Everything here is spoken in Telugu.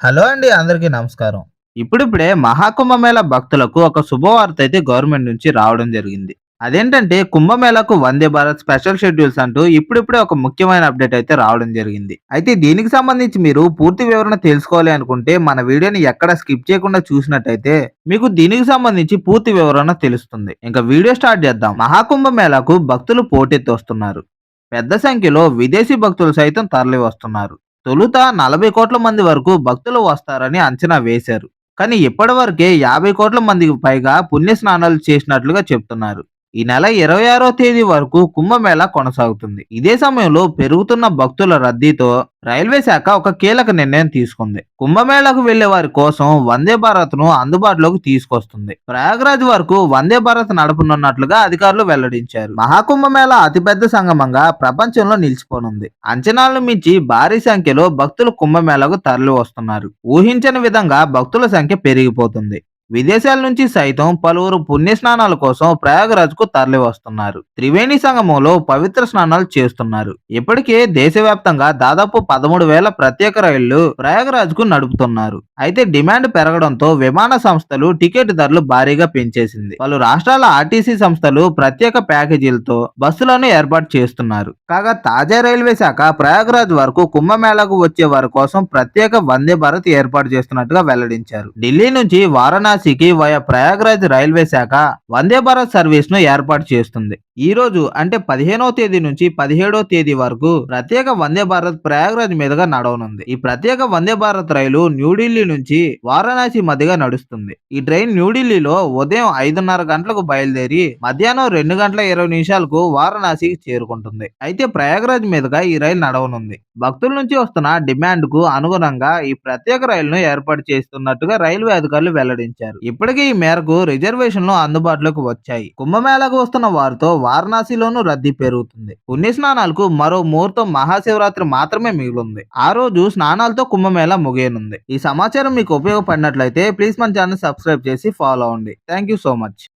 హలో అండి అందరికీ నమస్కారం. ఇప్పుడిప్పుడే మహాకుంభమేళ భక్తులకు ఒక శుభవార్త అయితే గవర్నమెంట్ నుంచి రావడం జరిగింది. అదేంటంటే కుంభమేళాకు వందే భారత్ స్పెషల్ షెడ్యూల్స్ అంటూ ఇప్పుడిప్పుడే ఒక ముఖ్యమైన అప్డేట్ అయితే రావడం జరిగింది. అయితే దీనికి సంబంధించి మీరు పూర్తి వివరణ తెలుసుకోవాలి అనుకుంటే మన వీడియోని ఎక్కడ స్కిప్ చేయకుండా చూసినట్టయితే మీకు దీనికి సంబంధించి పూర్తి వివరణ తెలుస్తుంది. ఇంకా వీడియో స్టార్ట్ చేద్దాం. మహాకుంభమేళకు భక్తులు పోటెత్తి వస్తున్నారు. పెద్ద సంఖ్యలో విదేశీ భక్తులు సైతం తరలి వస్తున్నారు. తొలుత నలభై కోట్ల మంది వరకు భక్తులు వస్తారని అంచనా వేశారు. కానీ ఇప్పటివరకే యాభై కోట్ల మందికి పైగా పుణ్య స్నానాలు చేసినట్లుగా చెప్తున్నారు. ఈ నెల ఇరవై ఆరో తేదీ వరకు కుంభమేళా కొనసాగుతుంది. ఇదే సమయంలో పెరుగుతున్న భక్తుల రద్దీతో రైల్వే శాఖ ఒక కీలక నిర్ణయం తీసుకుంది. కుంభమేళాకు వెళ్ళే వారి కోసం వందే భారత్ను అందుబాటులోకి తీసుకొస్తుంది. ప్రయాగరాజ్ వరకు వందే భారత్ నడపనున్నట్లుగా అధికారులు వెల్లడించారు. మహాకుంభమేళా అతిపెద్ద సంగమంగా ప్రపంచంలో నిలిచిపోనుంది. అంచనాలను మించి భారీ సంఖ్యలో భక్తులు కుంభమేళాకు తరలి వస్తున్నారు. ఊహించని విధంగా భక్తుల సంఖ్య పెరిగిపోతుంది. విదేశాల నుంచి సైతం పలువురు పుణ్యస్నానాల కోసం ప్రయాగరాజ్కు తరలి వస్తున్నారు. త్రివేణి సంగమంలో పవిత్ర స్నానాలు చేస్తున్నారు. ఇప్పటికే దేశవ్యాప్తంగా దాదాపు పదమూడు వేల ప్రత్యేక రైళ్ళు ప్రయాగరాజ్కు నడుపుతున్నారు. అయితే డిమాండ్ పెరగడంతో విమాన సంస్థలు టికెట్ ధరలు భారీగా పెంచేసింది. పలు రాష్ట్రాల ఆర్టీసీ సంస్థలు ప్రత్యేక ప్యాకేజీలతో బస్సులను ఏర్పాటు చేస్తున్నారు. కాగా తాజా రైల్వే శాఖ ప్రయాగరాజ్ వరకు కుంభమేళాకు వచ్చే వారి కోసం ప్రత్యేక వందే భారత్ ఏర్పాటు చేస్తున్నట్టుగా వెల్లడించారు. ఢిల్లీ నుంచి వారణాసి వారణాసికి వయా ప్రయాగ్రాజ్ రైల్వే శాఖ వందే భారత్ సర్వీస్ను ఏర్పాటు చేస్తుంది. ఈ రోజు అంటే పదిహేనవ తేదీ నుంచి పదిహేడవ తేదీ వరకు ప్రత్యేక వందే భారత్ ప్రయాగ్రాజ్ మీదుగా నడవనుంది. ఈ ప్రత్యేక వందే భారత్ రైలు న్యూఢిల్లీ నుంచి వారణాసి మధ్యగా నడుస్తుంది. ఈ ట్రైన్ న్యూఢిల్లీలో ఉదయం ఐదున్నర గంటలకు బయలుదేరి మధ్యాహ్నం రెండు గంటల ఇరవై నిమిషాలకు వారణాసికి చేరుకుంటుంది. అయితే ప్రయాగ్రాజ్ మీదుగా ఈ రైలు నడవనుంది. భక్తుల నుంచి వస్తున్న డిమాండ్కు అనుగుణంగా ఈ ప్రత్యేక రైలును ఏర్పాటు చేస్తున్నట్టుగా రైల్వే అధికారులు వెల్లడించారు. ఇప్పటికే ఈ మేరకు రిజర్వేషన్లు అందుబాటులోకి వచ్చాయి. కుంభమేళాకు వస్తున్న వారితో వారణాసిలోనూ రద్దీ పెరుగుతుంది. పుణ్యస్నానాలకు మరో ముహూర్తం మహాశివరాత్రి మాత్రమే మిగిలింది. ఆ రోజు స్నానాలతో కుంభమేళా ముగియనుంది. ఈ సమాచారం మీకు ఉపయోగపడినట్లయితే ప్లీజ్ మన ఛానల్ సబ్స్క్రైబ్ చేసి ఫాలో అవ్వండి. Thank you so much.